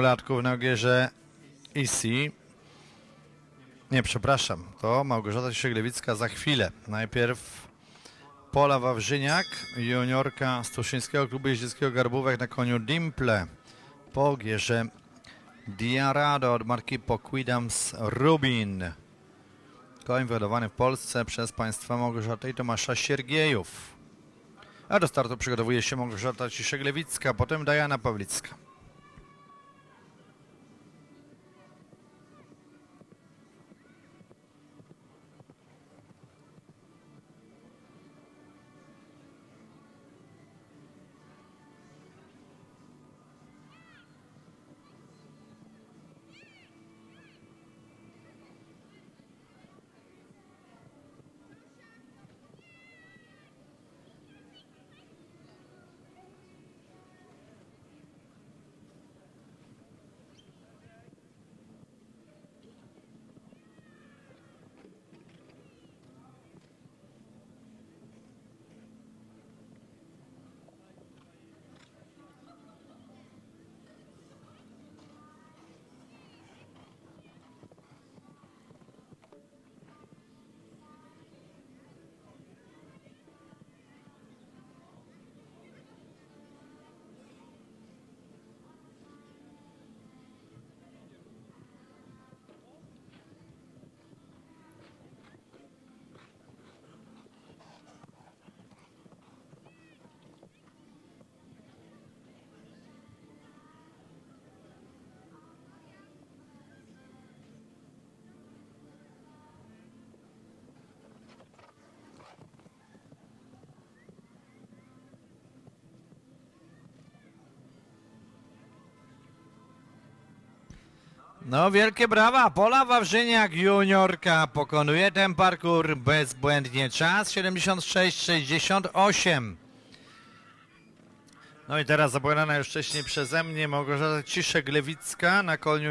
latków na gierze Isi. Nie, przepraszam, to Małgorzata Sieglewicka za chwilę. Najpierw Pola Wawrzyniak, juniorka Stuszyńskiego Klubu Jeździeckiego Garbówek na koniu Dimple. Po gierze Diarado od marki Poquidams Rubin. Koń wyhodowany w Polsce przez państwa Małgorzatę i Tomasza Siergiejów. A do startu przygotowuje się Małgorzata Ciszeglewicka, potem Diana Pawlicka. No wielkie brawa, Pola Wawrzyniak juniorka pokonuje ten parkour bezbłędnie. Czas 76-68. No i teraz zapowiadana już wcześniej przeze mnie Małgorzata Ciszek-Lewicka na koniu